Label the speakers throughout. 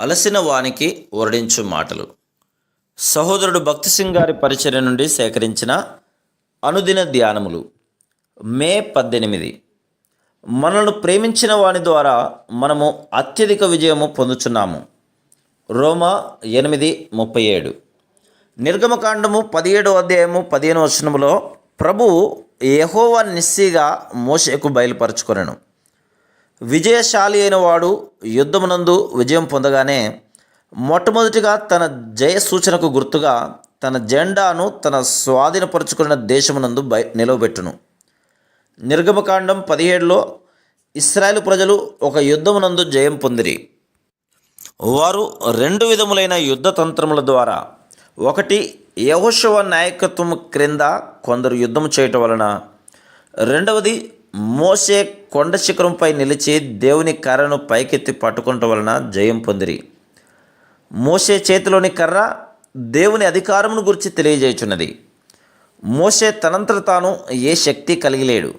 Speaker 1: అలసిన వానికి వర్ణించు మాటలు. సహోదరుడు భక్తి సింగ్ గారి పరిచర్య నుండి సేకరించిన అనుదిన ధ్యానములు. మే పద్దెనిమిది. మనల్ని ప్రేమించిన వాని ద్వారా మనము అత్యధిక విజయము పొందుచున్నాము. రోమా ఎనిమిది ముప్పై ఏడు. నిర్గమకాండము పదిహేడు అధ్యాయము పదిహేను వచనములో ప్రభువు యహోవా నిస్సిగా మోషకు బయలుపరచుకొనను. విజయశాలి అయిన వాడు యుద్ధమునందు విజయం పొందగానే మొట్టమొదటిగా తన జయ సూచనకు గుర్తుగా తన జెండాను తన స్వాధీనపరుచుకున్న దేశమునందు బయ నిలవబెట్టును. నిర్గమకాండం పదిహేడులో ఇస్రాయేల్ ప్రజలు ఒక యుద్ధమునందు జయం పొందిరి. వారు రెండు విధములైన యుద్ధ తంత్రముల ద్వారా ఒకటి యహోశవ నాయకత్వం క్రింద కొందరు యుద్ధం చేయటం వలన రెండవది మోసే కొండ శిఖరంపై నిలిచి దేవుని కర్రను పైకెత్తి పట్టుకోవటం వలన జయం పొందిరి. మోసే చేతిలోని కర్ర దేవుని అధికారమును గురించి తెలియజేయుచున్నది. మోసే తనంతట తాను ఏ శక్తి కలిగిలేడు.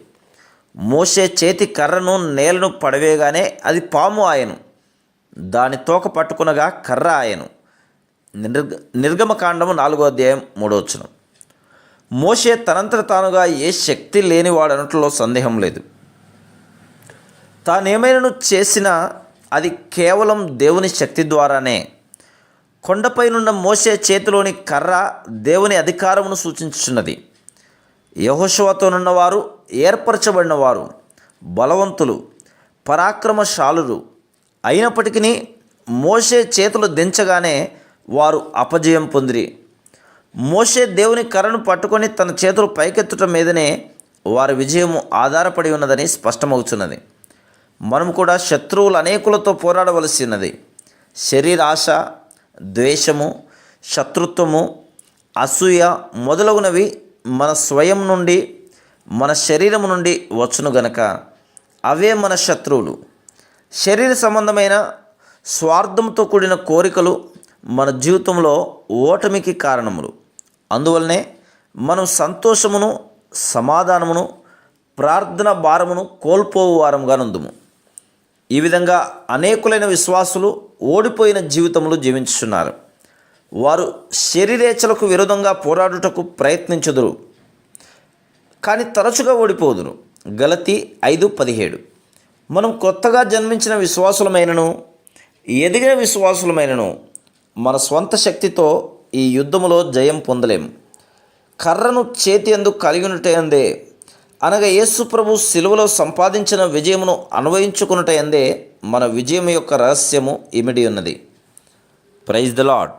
Speaker 1: మోసే చేతి కర్రను నేలను పడవేగానే అది పాము ఆయను. దాని తోక పట్టుకునగా కర్ర ఆయను. నిర్గ నిర్గమకాండము నాలుగో అధ్యాయం మూడవచ్చును మోషే తనంతట తానుగా ఏ శక్తి లేనివాడు అనట్లో సందేహం లేదు. తానేమైనాను చేసినా అది కేవలం దేవుని శక్తి ద్వారానే. కొండపైనున్న మోసే చేతిలోని కర్ర దేవుని అధికారమును సూచించుచున్నది. యహోశవతోనున్నవారు ఏర్పరచబడిన వారు బలవంతులు పరాక్రమశాలురు. అయినప్పటికీ మోసే చేతులు దించగానే వారు అపజయం పొందిరి. మోషే దేవుని కర్రను పట్టుకొని తన చేతులు పైకెత్తటం మీదనే వారి విజయము ఆధారపడి ఉన్నదని స్పష్టమవుతున్నది మనం కూడా శత్రువులు అనేకులతో పోరాడవలసి ఉన్నది. శరీరాశ ద్వేషము శత్రుత్వము అసూయ మొదలగునవి మన స్వయం నుండి మన శరీరం నుండి వచ్చును గనక. అవే మన శత్రువులు. శరీర సంబంధమైన స్వార్థంతో కూడిన కోరికలు మన జీవితంలో ఓటమికి కారణములు. అందువల్లనే మనం సంతోషమును సమాధానమును ప్రార్థన భారమును కోల్పోవు వారంగా నుందుము. ఈ విధంగా అనేకులైన విశ్వాసులు ఓడిపోయిన జీవితములు జీవించుచున్నారు. వారు శరీరేచ్ఛలకు విరోధంగా పోరాడుటకు ప్రయత్నించుదురు. కానీ తరచుగా ఓడిపోదురు. గలతి ఐదు పదిహేడు. మనం కొత్తగా జన్మించిన విశ్వాసులమైనను ఎదిగిన విశ్వాసులమైనను మన స్వంత శక్తితో ఈ యుద్ధములో జయం పొందలేము కర్రను చేతి ఎందుకు కలిగినటందే అనగా యేసుప్రభు సిలువలో సంపాదించిన విజయమును అన్వయించుకున్నటందే మన విజయం యొక్క రహస్యము ఇమిడి ఉన్నది. Praise the lord